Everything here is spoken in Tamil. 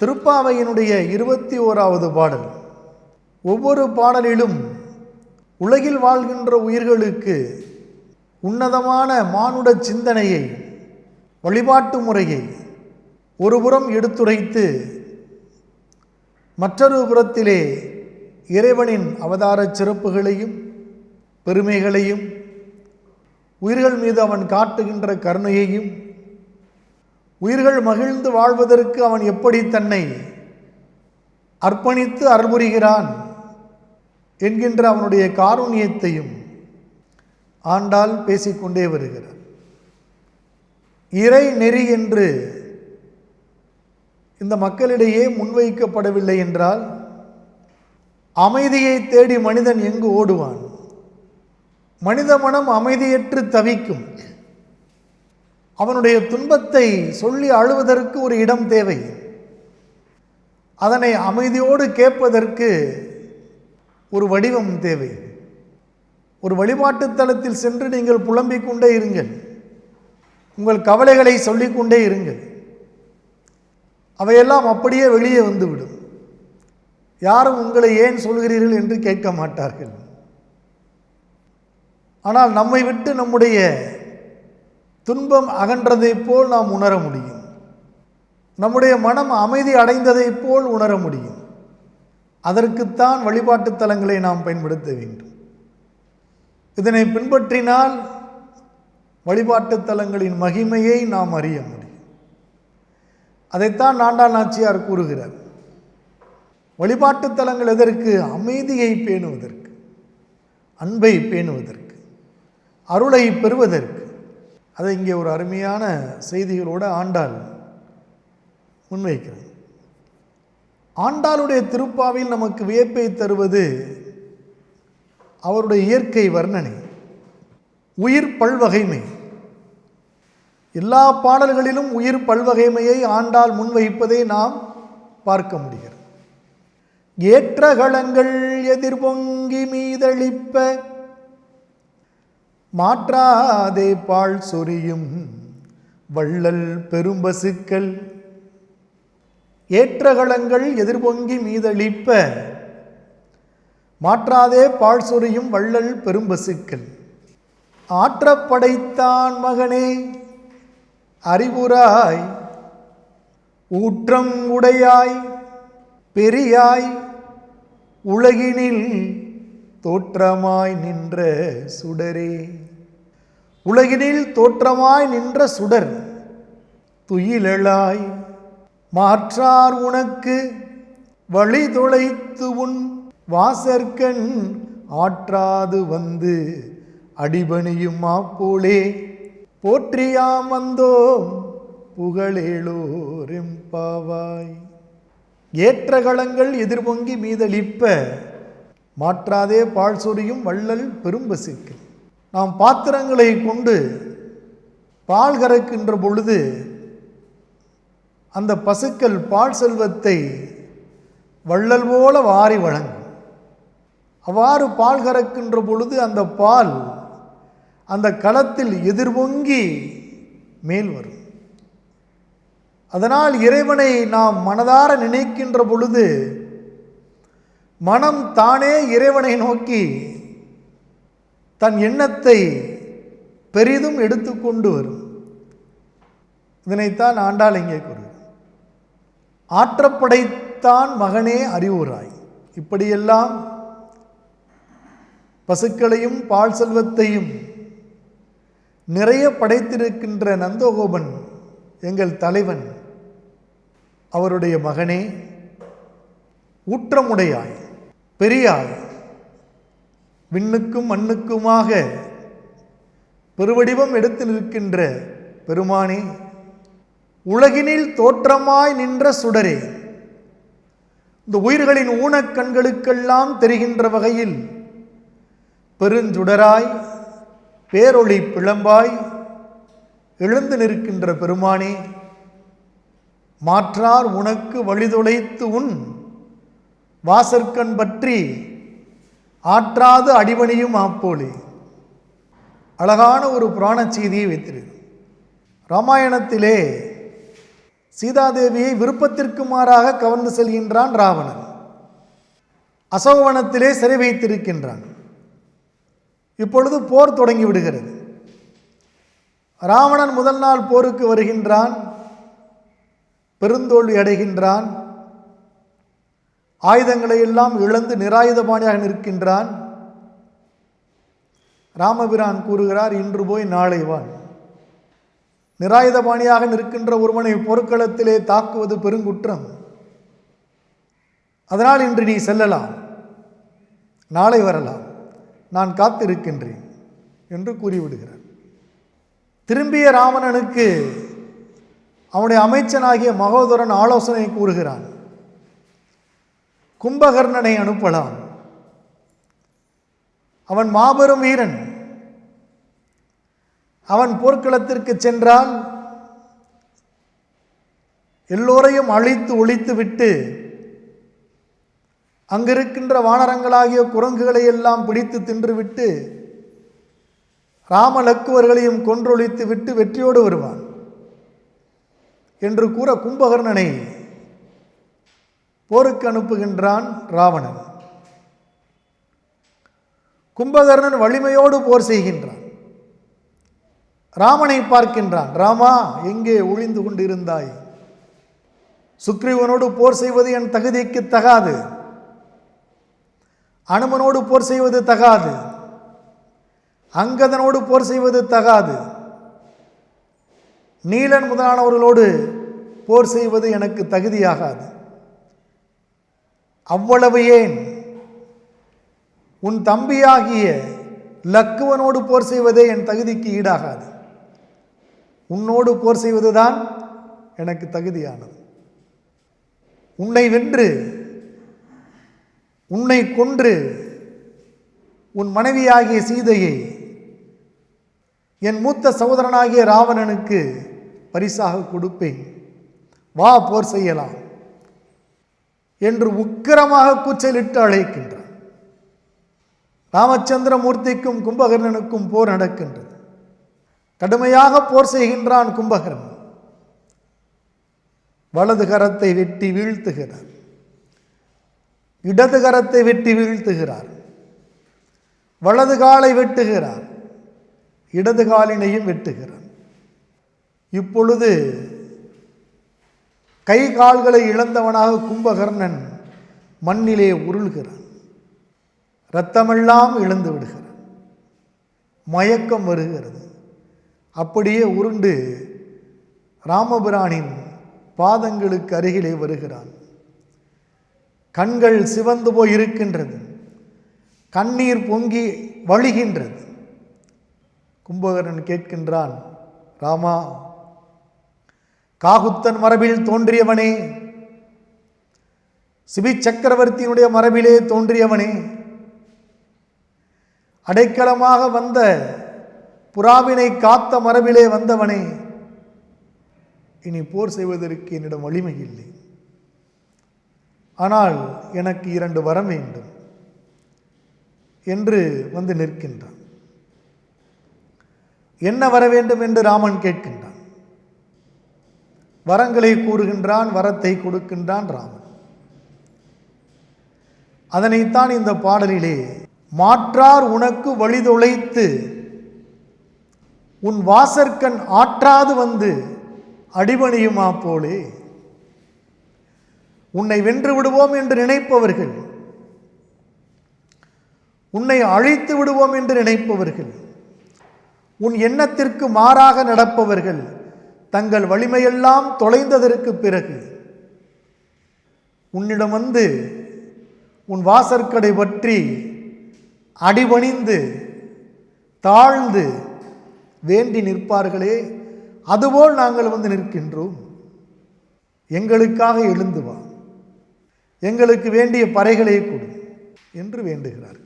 திருப்பாவையினுடைய இருபத்தி ஓராவது பாடல். ஒவ்வொரு பாடலிலும் உலகில் வாழ்கின்ற உயிர்களுக்கு உன்னதமான மானுட சிந்தனையை வழிபாட்டு முறையை ஒருபுறம் எடுத்துரைத்து மற்றொரு புறத்திலே இறைவனின் அவதாரச் சிறப்புகளையும் பெருமைகளையும் உயிர்கள் மீது அவன் காட்டுகின்ற கருணையையும் உயிர்கள் மகிழ்ந்து வாழ்வதற்கு அவன் எப்படி தன்னை அர்ப்பணித்து அருள்புரிகிறான் என்கின்ற அவனுடைய காருண்யத்தையும் ஆண்டால் பேசிக்கொண்டே வருகிறார். இறை நெறி என்று இந்த மக்களிடையே முன்வைக்கப்படவில்லை என்றால் அமைதியை தேடி மனிதன் எங்கு ஓடுவான்? மனித மனம் அமைதியற்று தவிக்கும். அவனுடைய துன்பத்தை சொல்லி அழுவதற்கு ஒரு இடம் தேவை. அதனை அமைதியோடு கேட்பதற்கு ஒரு வடிவம் தேவை. ஒரு வழிபாட்டு தலத்தில் சென்று நீங்கள் புலம்பிக் கொண்டே இருங்கள். உங்கள் கவலைகளை சொல்லிக்கொண்டே இருங்கள். அவையெல்லாம் அப்படியே வெளியே வந்துவிடும். யாரும் உங்களை ஏன் சொல்கிறீர்கள் என்று கேட்க மாட்டார்கள். ஆனால் நம்மை விட்டு நம்முடைய துன்பம் அகன்றதைப் போல் நாம் உணர முடியும். நம்முடைய மனம் அமைதி அடைந்ததைப் போல் உணர முடியும். அதற்குத்தான் வழிபாட்டு தலங்களை நாம் பயன்படுத்த வேண்டும். இதனை பின்பற்றினால் வழிபாட்டு தலங்களின் மகிமையை நாம் அறிய முடியும். அதைத்தான் நாண்டா நாச்சியார் கூறுகிறார். வழிபாட்டு தலங்கள் எதற்கு? அமைதியை பேணுவதற்கு அன்பை பேணுவதற்கு அருளை பெறுவதற்கு. அதை இங்கே ஒரு அருமையான செய்திகளோடு ஆண்டாள் முன்வைக்கிறது. ஆண்டாளுடைய திருப்பாவில் நமக்கு வியப்பை தருவது அவருடைய இயற்கை வர்ணனை உயிர் பல்வகைமை. எல்லா பாடல்களிலும் உயிர் பல்வகைமையை ஆண்டால் முன்வைப்பதை நாம் பார்க்க முடிகிறது. ஏற்றகளங்கள் எதிர்பொங்கி மீதளிப்ப மாற்றாதே பால் சொரியும் வள்ளல் பெரும்பசுக்கள். ஏற்றகளங்கள் எதிர்பொங்கி மீதளிப்ப மாற்றாதே பால் சொரியும் வள்ளல் பெரும்பசுக்கள். ஆற்றப்படைத்தான் மகனே அறிவுராய் ஊற்றம் உடையாய் பெரியாய் உலகினில் தோற்றமாய் நின்ற சுடரே. உலகினில் தோற்றமாய் நின்ற சுடர் துயிலெழாய். மாற்றார் உனக்கு வழி தொலைத்து உன் வாசற்கண் ஆற்றாது வந்து அடிபணியும் மாப்போலே. போற்றியாம் வந்தோம் புகழேளோரெம்பாவாய் ஏற்றகளங்கள் எதிர்பொங்கி மீதளிப்ப மாற்றாதே பால் சொரியும் வள்ளல் பெரும்பசுக்கு. நாம் பாத்திரங்களை கொண்டு பால் கறக்கின்ற பொழுது அந்த பசுக்கள் பால் செல்வத்தை வள்ளல் போல வாரி வழங்கும். அவ்வாறு பால் கறக்கின்ற பொழுது அந்த பால் அந்த களத்தில் எதிர்பொங்கி மேல் வரும். அதனால் இறைவனை நாம் மனதார நினைக்கின்ற பொழுது மனம் தானே இறைவனை நோக்கி தன் எண்ணத்தை பெரிதும் எடுத்துக்கொண்டு வரும். இதனைத்தான் ஆண்டாள் இங்கே கூறு ஆற்றப்படைத்தான் மகனே அறிவுராய். இப்படியெல்லாம் பசுக்களையும் பால் செல்வத்தையும் நிறைய படைத்திருக்கின்ற நந்தகோபன் எங்கள் தலைவன் அவருடைய மகனே ஊற்றமுடையாய் பெரியாய் விண்ணுக்கும் மண்ணுக்குமாக பெருவடிவம் எடுத்து நிற்கின்ற பெருமானே உலகினில் தோற்றமாய் நின்ற சுடரே இந்த உயிர்களின் ஊனக்கண்களுக்கெல்லாம் தெரிகின்ற வகையில் பெருஞ்சுடராய் பேரொளி பிளம்பாய் எழுந்து நிற்கின்ற பெருமானே மாற்றார் உனக்கு வழிதொலைத்து உன் வாசற்கண் பற்றி ஆற்றாது அடிபணியும் ஆப்போலி. அழகான ஒரு புராண செய்தியை வைத்திருக்கு ராமாயணத்திலே சீதாதேவியை விருப்பத்திற்கு மாறாக கவர்ந்து செல்கின்றான் ராவணன். அசோகவனத்திலே சிறை வைத்திருக்கின்றான். இப்பொழுது போர் தொடங்கி விடுகிறது. ராவணன் முதல் நாள் போருக்கு வருகின்றான். பெருந்தோல்வி அடைகின்றான். ஆயுதங்களை எல்லாம் இழந்து நிராயுதபாணியாக நிற்கின்றான். ராமபிரான் கூறுகிறார் இன்று போய் நாளை வான் நிராயுதபாணியாக நிற்கின்ற ஒருவனை பொருட்களத்திலே தாக்குவது பெருங்குற்றம். அதனால் இன்று நீ செல்லலாம். நாளை வரலாம். நான் காத்திருக்கின்றேன் என்று கூறிவிடுகிறார். திரும்பிய ராவணனுக்கு அவனுடைய அமைச்சனாகிய மகோதரன் ஆலோசனை கூறுகிறான். கும்பகர்ணனை அனுப்பலாம். அவன் மாபெரும் வீரன். அவன் போர்க்களத்திற்கு சென்றால் எல்லோரையும் அழித்து ஒழித்து விட்டு அங்கிருக்கின்ற வானரங்களாகிய குரங்குகளை எல்லாம் பிடித்து தின்றுவிட்டு ராமலக்குவர்களையும் கொன்றொழித்து விட்டு வெற்றியோடு வருவான் என்று கூற கும்பகர்ணனை போருக்கு அனுப்புகின்றான் ராவணன். கும்பகர்ணன் வலிமையோடு போர் செய்கின்றான். ராமனை பார்க்கின்றான் ராமா எங்கே ஒளிந்து கொண்டிருந்தாய்? சுக்ரீவனோடு போர் செய்வது என் தகுதிக்கு தகாது. அனுமனோடு போர் செய்வது தகாது. அங்கதனோடு போர் செய்வது தகாது. நீலன் முதலானவர்களோடு போர் செய்வது எனக்கு தகுதியாகாது. அவ்வளவு ஏன்? உன் தம்பியாகிய லக்குவனோடு போர் செய்வதே என் தகுதிக்கு ஈடாகாது. உன்னோடு போர் செய்வதுதான் எனக்கு தகுதியானது. உன்னை வென்று உன்னை கொன்று உன் மனைவியாகிய சீதையை என் மூத்த சகோதரனாகிய ராவணனுக்கு பரிசாக கொடுப்பேன். வா போர் செய்யலாம். என்று உக்கிரமாக கூச்சலிட்டு அழைக்கின்றார் ராமச்சந்திரமூர்த்திக்கும் கும்பகர்ணனுக்கும் போர் நடக்கின்றது. கடுமையாக போர் செய்கின்றான் கும்பகர்ணன். வலது கரத்தை வெட்டி வீழ்த்துகிறார். இடது கரத்தை வெட்டி வீழ்த்துகிறார். வலது காலை வெட்டுகிறார். இடது காலினையும் வெட்டுகிறான் இப்பொழுது கை கால்களை இழந்தவனாக கும்பகர்ணன் மண்ணிலே உருள்கிறான். இரத்தமெல்லாம் இழந்து விடுகிறான். மயக்கம் வருகிறது. அப்படியே உருண்டு ராமபிரானின் பாதங்களுக்கு அருகிலே வருகிறான். கண்கள் சிவந்து போய் இருக்கின்றது கண்ணீர் பொங்கி வழிகின்றது. கும்பகர்ணன் கேட்கின்றான் ராமா காகுத்தன் மரபில் தோன்றியவனே. சிபி சக்கரவர்த்தியினுடைய மரபிலே தோன்றியவனே. அடைக்கலமாக வந்த புறாவினை காத்த மரபிலே வந்தவனே. இனி போர் செய்வதற்கு என்னிடம் வலிமை இல்லை. ஆனால் எனக்கு இரண்டு வரம் வேண்டும் என்று வந்து நிற்கின்றான். என்ன வர வேண்டும் என்று ராமன் கேட்கின்றான். வரங்களை கூறுகின்றான் வரத்தை கொடுக்கின்றான் ராமன். அதனைத்தான் இந்த பாடலிலே மாற்றார் உனக்கு வழிதொழைத்து உன் வாசற்கண் ஆற்றாது வந்து அடிபணியுமா போலே? உன்னை வென்று விடுவோம் என்று நினைப்பவர்கள் உன்னை அழித்து விடுவோம் என்று நினைப்பவர்கள் உன் எண்ணத்திற்கு மாறாக நடப்பவர்கள் தங்கள் வலிமையெல்லாம் தொலைந்ததற்கு பிறகு உன்னிடம் வந்து உன் வாசற்கடை பற்றி அடிபணிந்து தாழ்ந்து வேண்டி நிற்பார்களே அதுபோல் நாங்கள் வந்து நிற்கின்றோம். எங்களுக்காக எழுந்து வா. எங்களுக்கு வேண்டிய பறைகளை கொடு என்று வேண்டுகிறார்கள்.